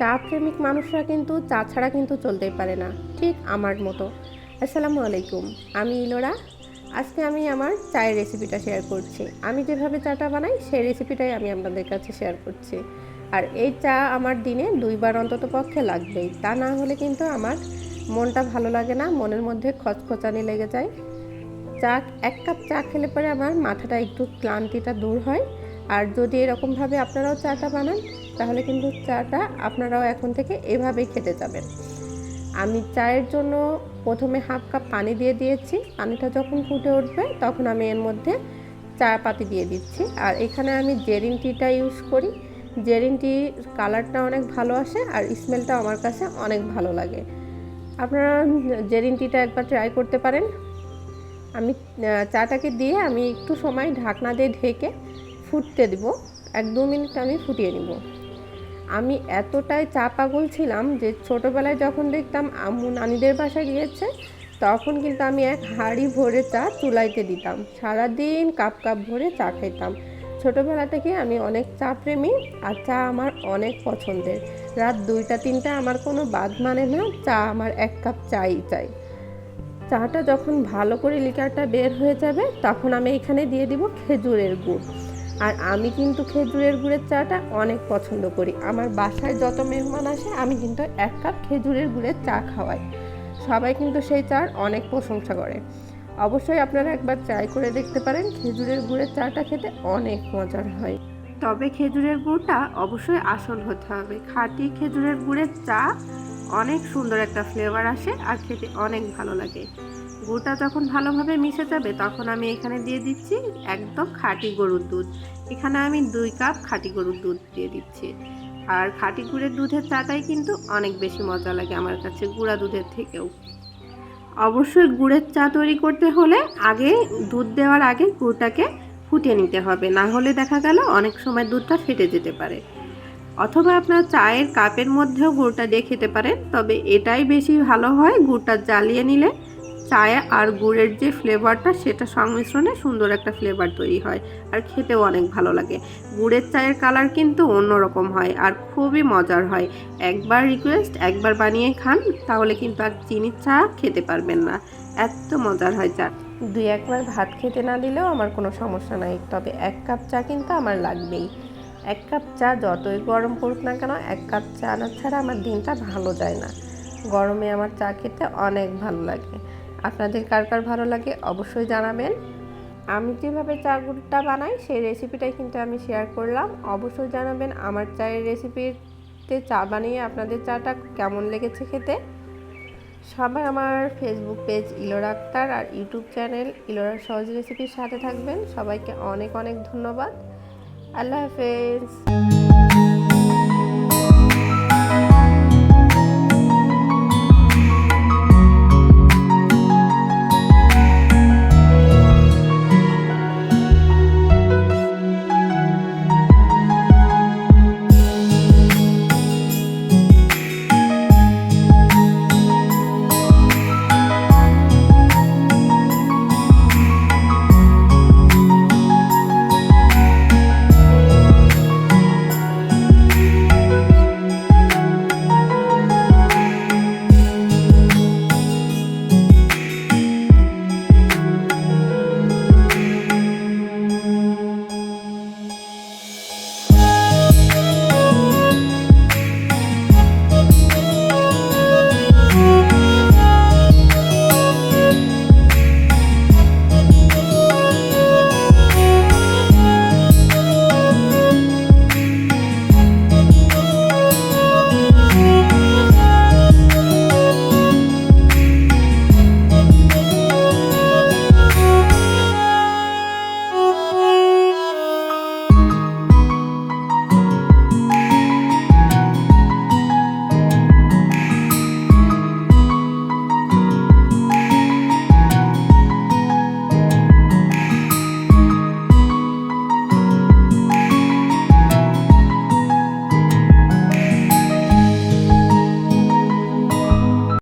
চা প্রেমিক মানুষরা কিন্তু চা ছাড়া কিন্তু চলতেই পারে না, ঠিক আমার মতো। আসসালামু আলাইকুম, আমি ইলোরা। আজকে আমি আমার চায়ের রেসিপিটা শেয়ার করছি। আমি যেভাবে চাটা বানাই, সেই রেসিপিটাই আমি আপনাদের কাছে শেয়ার করছি। আর এই চা আমার দিনে দুইবার অন্তত পক্ষে লাগবেই। তা না হলে কিন্তু আমার মনটা ভালো লাগে না, মনের মধ্যে খচখচানি লেগে যায়। চা, এক কাপ চা খেলে পরে আমার মাথাটা একটু ক্লান্তিটা দূর হয়। আর যদি এরকমভাবে আপনারাও চাটা বানান তাহলে কিন্তু চাটা আপনারাও এখন থেকে এভাবেই খেতে যাবেন। আমি চায়ের জন্য প্রথমে হাফ কাপ পানি দিয়ে দিয়েছি। পানিটা যখন ফুটে উঠবে তখন আমি এর মধ্যে চা পাতি দিয়ে দিচ্ছি। আর এখানে আমি জেরিন টিটা ইউজ করি। জেরিন টির কালারটা অনেক ভালো আসে আর স্মেলটা আমার কাছে অনেক ভালো লাগে। আপনারা জেরিন টিটা একবার ট্রাই করতে পারেন। আমি চাটাকে দিয়ে আমি একটু সময় ঢাকনা দিয়ে ঢেকে ফুটতে দিব। এক দু মিনিট আমি ফুটিয়ে নিব। আমি এতটাই চা পাগল ছিলাম যে ছোটোবেলায় যখন দেখতাম আম্মু নানিদের বাসায় গিয়েছে, তখন কিন্তু আমি এক হাঁড়ি ভরে চা চুলাইতে দিতাম। সারাদিন কাপ কাপ ভরে চা খাইতাম। ছোটোবেলা থেকে আমি অনেক চা প্রেমী আর চা আমার অনেক পছন্দের। রাত দুইটা, তিনটা আমার কোনো বাদ মানে না, চা আমার এক কাপ চাই চাই। চাটা যখন ভালো করে লিকারটা বের হয়ে যাবে, তখন আমি এখানে দিয়ে দিব খেজুরের গুড়। আর আমি কিন্তু খেজুরের গুড়ের চাটা অনেক পছন্দ করি। আমার বাসায় যত মেহমান আসে, আমি কিন্তু এক কাপ খেজুরের গুড়ের চা খাওয়াই। সবাই কিন্তু সেই চার অনেক প্রশংসা করে। অবশ্যই আপনারা একবার ট্রাই করে দেখতে পারেন, খেজুরের গুড়ের চাটা খেতে অনেক মজার হয়। তবে খেজুরের গুড়টা অবশ্যই আসল হতে হবে। খাঁটি খেজুরের গুড়ের চা অনেক সুন্দর একটা ফ্লেভার আসে আর খেতে অনেক ভালো লাগে। গুড়টা যখন ভালোভাবে মিশে যাবে, তখন আমি এখানে দিয়ে দিচ্ছি একদম খাঁটি গরুর দুধ। এখানে আমি দুই কাপ খাঁটি গরুর দুধ দিয়ে দিচ্ছি। আর খাঁটি গুড়ের দুধের চাটাই কিন্তু অনেক বেশি মজা লাগে আমার কাছে, গুঁড়া দুধের থেকেও। অবশ্যই গুড়ের চা তৈরি করতে হলে আগে দুধ দেওয়ার আগে গুড়টাকে ফুটিয়ে নিতে হবে, না হলে দেখা গেল অনেক সময় দুধটা ফেটে যেতে পারে। অথবা আপনার চায়ের কাপের মধ্যেও গুড়টা দিয়ে খেতে পারেন, তবে এটাই বেশি ভালো হয়, গুড়টা জ্বালিয়ে নিলে চায়ে আর গুড়ের যে ফ্লেভারটা সেটা সংমিশ্রণে সুন্দর একটা ফ্লেভার তৈরি হয় আর খেতেও অনেক ভালো লাগে। গুড়ের চায়ের কালার কিন্তু অন্যরকম হয় আর খুবই মজার হয়। একবার রিকোয়েস্ট একবার বানিয়ে খান, তাহলে কিন্তু আর চিনির চা খেতে পারবেন না। এত মজার হয় চা। দুই একবার ভাত খেতে না দিলেও আমার কোনো সমস্যা নাই, তবে এক কাপ চা কিন্তু আমার লাগবেই। এক কাপ চা যতই গরম পড়ুক না কেন, এক কাপ চা না ছাড়া আমার দিনটা ভালো যায় না। গরমে আমার চা খেতে অনেক ভালো লাগে। আপনাদের কার কার ভালো লাগে অবশ্যই জানাবেন। আমি যেভাবে চা গুড়টা বানাই, সেই রেসিপিটাই কিন্তু আমি শেয়ার করলাম। অবশ্যই জানাবেন আমার চায়ের রেসিপিতে চা বানিয়ে আপনাদের চাটা কেমন লেগেছে খেতে। সবাই আমার ফেসবুক পেজ ইলোরা আক্তার আর ইউটিউব চ্যানেল ইলোরা সহজ রেসিপির সাথে থাকবেন। সবাইকে অনেক অনেক ধন্যবাদ। আল্লাহ হাফেজ।